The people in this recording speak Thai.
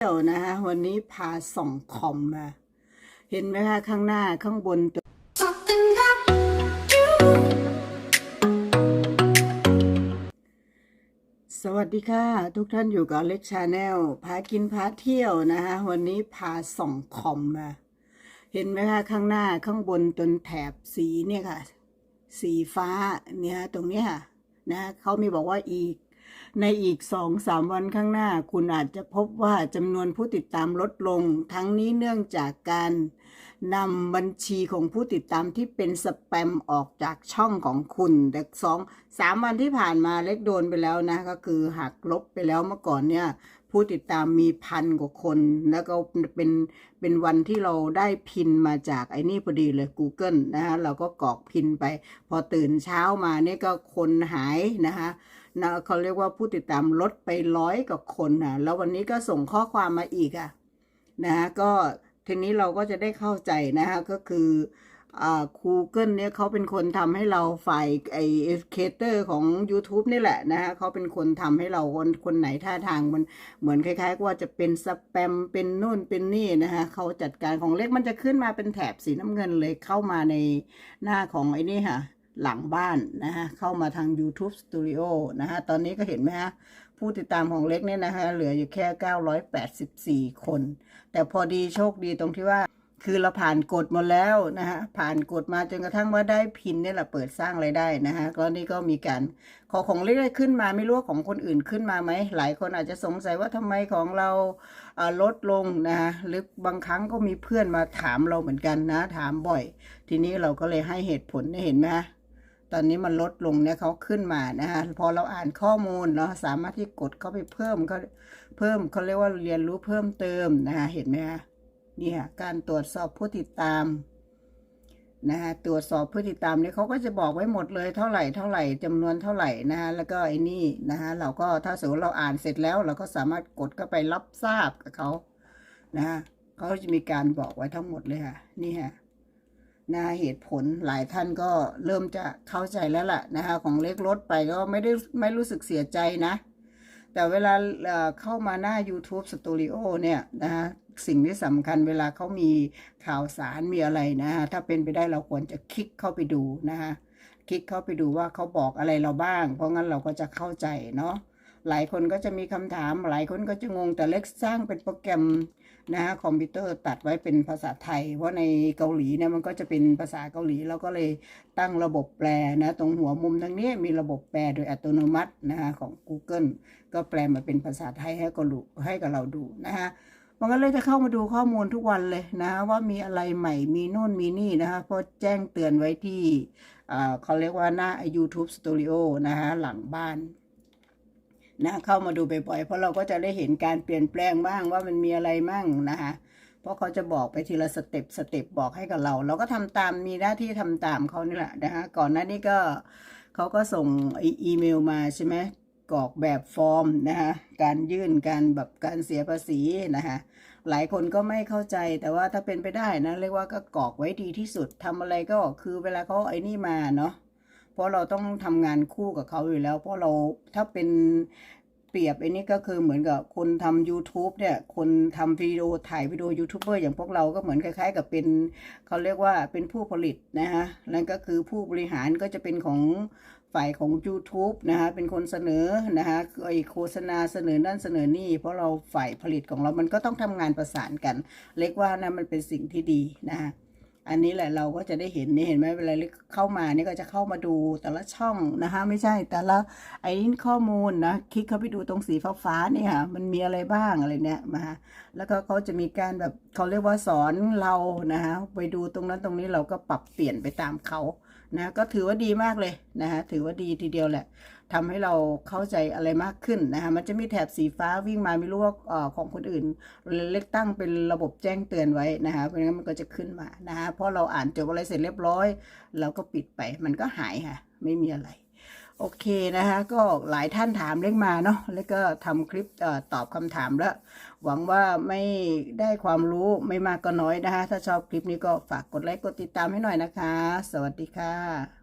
เที่ยวนะฮะวันนี้พาส่องคอมมา เห็นไหมคะข้างหน้าข้างบนตัว Something that you สวัสดีค่ะ ทุกท่านอยู่กับเล็กชาแนลพากินพาเที่ยวนะฮะวันนี้พาส่องคอมมา เห็นไหมคะข้างหน้าข้างบนตนแถบสีเนี่ยค่ะ สีฟ้าเนี่ยตรงเนี้ยค่ะนะเขามีบอกว่าอีก ในอีกสองสามวันข้างหน้า คุณอาจจะพบว่าจำนวนผู้ติดตามลดลง ทั้งนี้เนื่องจากการนำบัญชีของผู้ติดตามที่เป็นสแปมออกจากช่องของคุณแต่สองสามวันที่ผ่านมาเล็กโดนไปแล้วนะ ก็คือหักลบไปแล้วเมื่อก่อนเนี่ย ผู้ติดตามมีพันกว่าคน แล้วก็เป็นเป็นวันที่เราได้พินมาจากไอ้นี่พอดีเลย Google นะฮะเราก็กรอกพินไป พอตื่นเช้ามาเนี่ยก็คนหายนะคะ นะเขาเรียกว่าผู้ติดตามลดไปร้อยกว่าคนนะแล้ววันนี้ก็ส่งข้อความมาอีกอะนะฮะก็ทีนี้เราก็จะได้เข้าใจนะฮะก็คืออ่า Google เนี่ยเขาเป็นคนทำให้เราฝ่ายไอเอฟเคเตอร์ของ YouTube นี่แหละนะฮะเขาเป็นคนทำให้เราคนคนไหนท่าทางมันเหมือนคล้ายๆว่าจะเป็นสแปมเป็นนู่นเป็นนี่นะฮะเขาจัดการของเล็กมันจะขึ้นมาเป็นแถบสีน้ำเงินเลยเข้ามาในหน้าของไอ้นี่ค่ะ หลังบ้านนะฮะเข้ามาทาง YouTube Studio นะฮะตอนนี้ก็เห็นไหมฮะผู้ติดตามของเล็กเนี่ยนะฮะเหลืออยู่แค่ 984 คน แต่พอดีโชคดีตรงที่ว่า คือเราผ่านกฎหมดแล้วนะฮะผ่านกฎมาจนกระทั่งว่าได้พินเนี่ยแหละเปิดสร้างรายได้นะฮะก็นี่ก็มีการขอของเล็กขึ้นมาไม่รู้ว่าของคนอื่นขึ้นมาไหมหลายคนอาจจะสงสัยว่าทำไมของเราลดลงนะฮะหรือบางครั้งก็มีเพื่อนมาถามเราเหมือนกันนะ ถามบ่อย ทีนี้เราก็เลยให้เหตุผลเนี่เห็นไหมฮะ ตอนนี้มันลดลงเนี่ยเขาขึ้นมานะฮะพอเราอ่านข้อมูลเราสามารถที่กดเข้าไปเพิ่มเขาเพิ่มเขาเรียกว่าเรียนรู้เพิ่มเติมนะฮะเห็นไหมฮะนี่ฮะการตรวจสอบผู้ติดตามนะฮะตรวจสอบผู้ติดตามเนี่ยเขาก็จะบอกไว้หมดเลยเท่าไหร่เท่าไหร่จำนวนเท่าไหร่นะฮะแล้วก็ไอ้นี่นะฮะเราก็ถ้าสมมติเราอ่านเสร็จแล้ว เราก็สามารถกดเข้าไปรับทราบกับเขานะฮะเขาจะมีการบอกไว้ทั้งหมดเลยค่ะ นี่ฮะ นะเหตุผลหลายท่านก็เริ่มจะเข้าใจแล้วล่ะนะคะของเล็กลดไปก็ไม่ได้ไม่รู้สึกเสียใจนะ แต่เวลาเข้ามาหน้า YouTube Studio เนี่ยนะคะสิ่งที่สำคัญเวลาเขามีข่าวสารมีอะไรนะคะถ้าเป็นไปได้เราควรจะคลิกเข้าไปดูนะคะคลิกเข้าไปดูว่าเขาบอกอะไรเราบ้าง เพราะงั้นเราก็จะเข้าใจเนาะหลายคนก็จะมีคำถาม หลายคนก็จะงงแต่เล็กสร้างเป็นโปรแกรม นะฮะคอมพิวเตอร์ตัดไว้เป็นภาษาไทย เพราะในเกาหลีเนี่ยมันก็จะเป็นภาษาเกาหลีเราก็เลยตั้งระบบแปลนะตรงหัวมุมทางนี้มีระบบแปลโดยอัตโนมัตินะฮะของ Google ก็แปลมาเป็นภาษาไทยให้กับให้กับเราดูนะฮะมันก็เลยจะเข้ามาดูข้อมูลทุกวันเลยนะฮะว่ามีอะไรใหม่มีนู่นมีนี่นะฮะเพราะแจ้งเตือนไว้ที่อ่าเขาเรียกว่าหน้า YouTube Studio นะฮะหลังบ้าน นะเข้ามาดูบ่อยๆเพราะเราก็จะได้เห็นการเปลี่ยนแปลงบ้างว่ามันมีอะไรมั่งนะคะเพราะเขาจะบอกไปทีละสเต็ปสเต็ปบอกให้กับเรา เราก็ทำตามมีหน้าที่ทำตามเขานี่แหละนะคะก่อนหน้านี้ก็เขาก็ส่งอีอีเมลมาใช่ไหมกรอกแบบฟอร์มนะคะการยื่นการแบบการเสียภาษีนะคะหลายคนก็ไม่เข้าใจแต่ว่าถ้าเป็นไปได้นะเรียกว่าก็กรอกไว้ดีที่สุดทำอะไรก็คือเวลาเขาไอ้นี่มาเนาะ เพราะเราต้องทำงานคู่กับเขาอยู่แล้ว เพราะเราถ้าเป็นเปรียบไอ้นี่ก็คือเหมือนกับคนทำ YouTube เนี่ย คนทำวิดีโอถ่ายวิดีโอยูทูบเบอร์อย่างพวกเราก็เหมือนคล้าย ๆ กับเป็นเขาเรียกว่าเป็นผู้ผลิตนะฮะนั่นก็คือผู้บริหารก็จะเป็นของฝ่ายของ YouTube นะฮะเป็นคนเสนอนะฮะไอโฆษณาเสนอนั่นเสนอนี่ เพราะเราฝ่ายผลิตของเรามันก็ต้องทำงานประสานกัน เล็กว่านะมันเป็นสิ่งที่ดีนะฮะ อันนี้แหละเราก็จะได้เห็นนี่เห็นไหมเวลาเข้ามานี่ก็จะเข้ามาดูแต่ละช่องนะคะ ไม่ใช่แต่ละไอ้นี่ข้อมูลนะคลิกเข้าไปดูตรงสีฟ้าๆนี่ค่ะมันมีอะไรบ้างอะไรเนี่ยมาแล้วก็เขาจะมีการแบบเขาเรียกว่าสอนเรานะคะไปดูตรงนั้นตรงนี้เราก็ปรับเปลี่ยนไปตามเขา นะก็ถือว่าดีมากเลยนะคะถือว่าดีทีเดียวแหละทำให้เราเข้าใจอะไรมากขึ้นนะคะมันจะมีแถบสีฟ้าวิ่งมาไม่รู้ว่าเอ่อของคนอื่นเล็กตั้งเป็นระบบแจ้งเตือนไว้นะคะเพราะงั้นมันก็จะขึ้นมานะคะพอเราอ่านจบอะไรเสร็จเรียบร้อย เราก็ปิดไปมันก็หายค่ะ ไม่มีอะไร โอเคนะคะก็หลายท่านถามเล็กมาเนาะเล็กก็ทำคลิปอตอบคำถามแล้ว หวังว่าไม่ได้ความรู้ไม่มากก็น้อยนะคะ ถ้าชอบคลิปนี้ก็ฝากกดไลค์กดติดตามให้หน่อยนะคะ สวัสดีค่ะ